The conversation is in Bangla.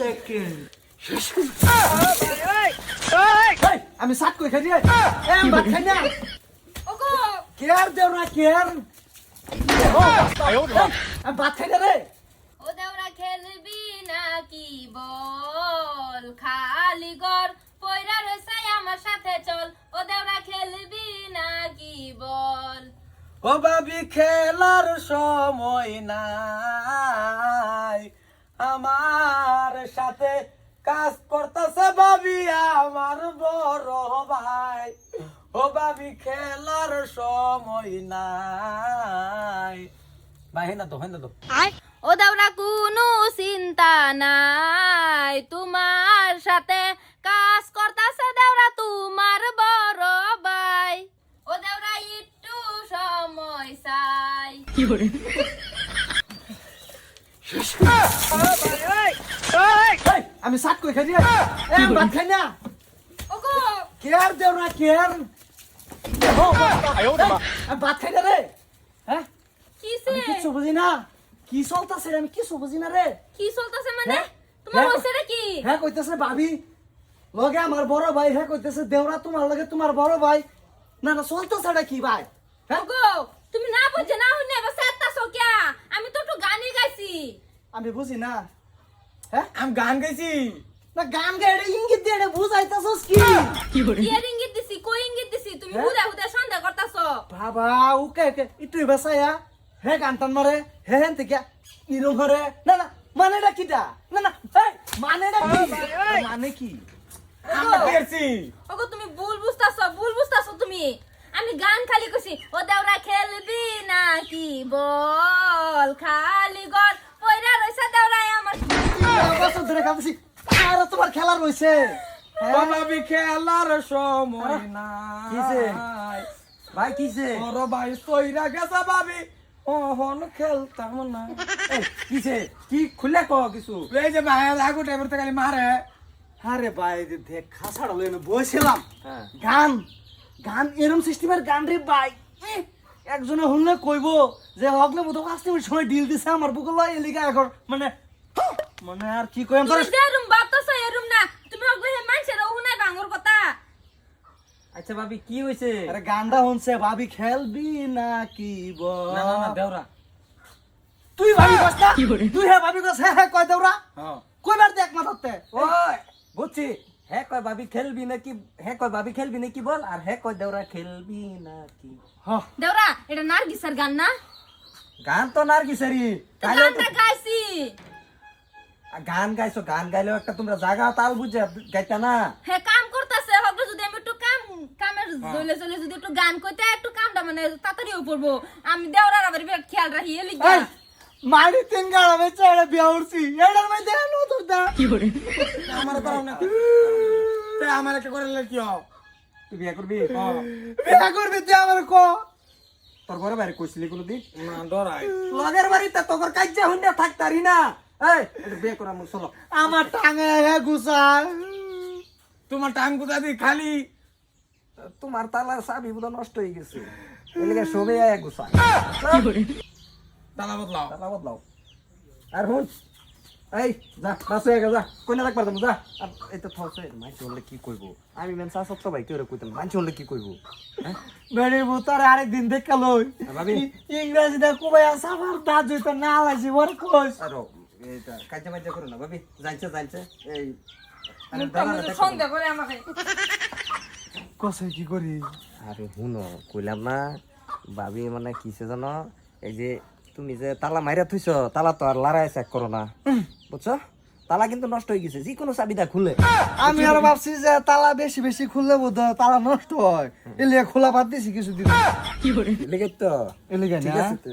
সেকেন্ড আমি সাত করে খাই ভাত খাই না ওগো। কেয়ার দেও না কেয়ার। আমি ভাত খাই না রে। ও দেওরা খেলবি নাকি বল? খালি ঘর পয়রা রয়েছে আমার সাথে চল। ও দেওরা খেলবি নাকি বল? ও বাবি খেলার সময় নাই। আমার সাথে কাজ করতেছে ভাবি আমার বড় ভাই। ও ভাবি খেলার সময় নাই। ভাই হেনা তো ও দেওরা কোনো চিন্তা নাই। তোমার সাথে কাজ করতাছে দেওরা তোমার বড় ভাই। ও দেওরা একটু সময় চাই। এই, আমি সাত করে খাই ভাত খাই না? ওগো। কেয়ার দেও না কেয়ার ভাত খাই না রে হ্যাঁ আমি বুঝি না। কি চলতেছে রে আমি কিছু বুঝি না রে কি চলতেছে মানে? তোমার হ্যাঁ কইতেছে ভাবি। লগে আমার বড় ভাই হ্যাঁ কইতেছে দেওরা তোমার লগে তোমার বড় ভাই। না না চলতেছে কি ভাই? হ্যাঁ ওগো তুমি না বুঝে না হইনে কিয়া আমি তো একটু গানই গাইছি। আমি বুঝি না। হ্যাঁ? আমি গান গাইছি। না গান এটা ইঙ্গিত দিয়ে এটা বুঝাইতেছস কি? ইয়ার ইঙ্গিত দিছি? কই ইঙ্গিত দিছি? তুমি হ্যাঁ? হুদা হুদা সন্দেহ করতাছো। বাবা উকে একটু বাসায়া হে মারে হে হেন থেকে ইরম হরে না না মানে এটা কিটা? না না এই মানে এটা কি মানে কি? আমরা পেরেছি ওগো তুমি ভুল বুঝতাছো ভুল বুঝতাছো তুমি। আমি গান খালি কইছি ও দেওরা খেলবি নাকি বল? খালি গল পয়রা রইছে দেওরাই আমার। বছর ধরে খাবছি আর তোমার খেলা রইছে হ্যাঁ? ভাবি খেলার সময় কিসে? নাই। ভাই কিছে বড় ভাই সইরা গেছে ভাবি। ওহন খেলতাম না। এই, কিছে কি খুলে ক কিছু? এই যে ভাই আগু টাইপের তো খালি মারে। আরে ভাই যে দেখ খাসাড়া লইনে বসেছিলাম হ্যাঁ। গান। গান এরম সিস্টেমের গান রে ভাই। একজনে শুনলে কইব যে হগলে মতো কাস্তে সময় ডিল দিছে আমার বুকে লয় এলিগা এখন মানে মানে আর কি কইম তোর তুমি যেরুম ভাবতাছো এরুম না। তুমি হগলে হে মানুষের হুনাই ভাঙর কথা। আচ্ছা ভাবি কি হয়েছে আরে গানটা শুনছে ভাবি খেলবি না কি বল? না না না দেওরা। তুই ভাবি কস না? তুই হ্যাঁ ভাবি কস হ্যাঁ হ্যাঁ কয় দেওরা? হ্যাঁ। কইবার দেখ মাথাতে ওই বুঝছি। হ্যাঁ কয় ভাবি খেলবি নাকি হ্যাঁ কয় ভাবি খেলবি নাকি বল আর হ্যাঁ কয় দেওরা খেলবি নাকি? হ্যাঁ। দেওরা এটা নার্গিসের গান না? গান তো নার কি সারি তো গানটা গাইছি গান গাইছো গান গাইলেও একটা তোমরা জাগা তাল বুঝে গাইতা না? হে কাম করতেছে হগলে যদি আমি একটু কাম কামের জলে জলে যদি একটু গান কইতে একটু কামটা মানে তাড়াতাড়িও পড়ব আমি দেওরার আবার বিরাট খেয়াল রাখি এলি মারি তিন গাড়া বেচে এটা বিয়া উঠছি। এটার মধ্যে দা আমার করাও না। তে আমার একটা করে কি হও তুই বিয়ে করবি? বিয়া করবি তুই আমার ক? তোর ঘরে বাইরে কইছিলি কোনো দিন না ডরাই। লগের বাড়িতে তোর থাকতারি না। এই এটা বিয়ে করা মুখ চলো। আমার টাঙে হে তোমার টাং কোথা দি খালি। তোমার তালার চাবি বোধ নষ্ট হয়ে গেছে। এলাকা সবে গুছায়। তালা বদলাও। তালা বদলাও। আর হুন এই যা বাস হয়ে গেছে যা কইনা রাখবার তুমি যা। আর এই তো থাকছে মাইছে হলে কি কইবো? আমি মেন সা সত্য ভাই কেউ কইতাম মাইছে হলে কি কইবো? হ্যাঁ? বেড়ির ভূতারে আরেকদিন দেখা লই। ভাবি। ইংরেজি দে কুবাই সাফার দাঁত জুইতে না লাইছি বড় কইস আর এইটা কাজে মাইজে করো না ভাবি। জানছে জানছে এই আরে। সন্দেহ করে আমাকে। কসে কি করি? আরে শুনো কইলাম না ভাবি মানে কিসে জানো? এই যে তুমি যে তালা মাইরা থইছ তালা তো আর লড়াই চেক করো না। বুঝছ? তালা কিন্তু নষ্ট হয়ে গেছে যে কোনো চাবিটা খুলে। আমি আর ভাবছি যে তালা বেশি বেশি খুললে বোধ তালা নষ্ট হয়। এলে খোলা বাদ দিছি কিছুদিন। লেগে তো। এলে ঠিক আছে।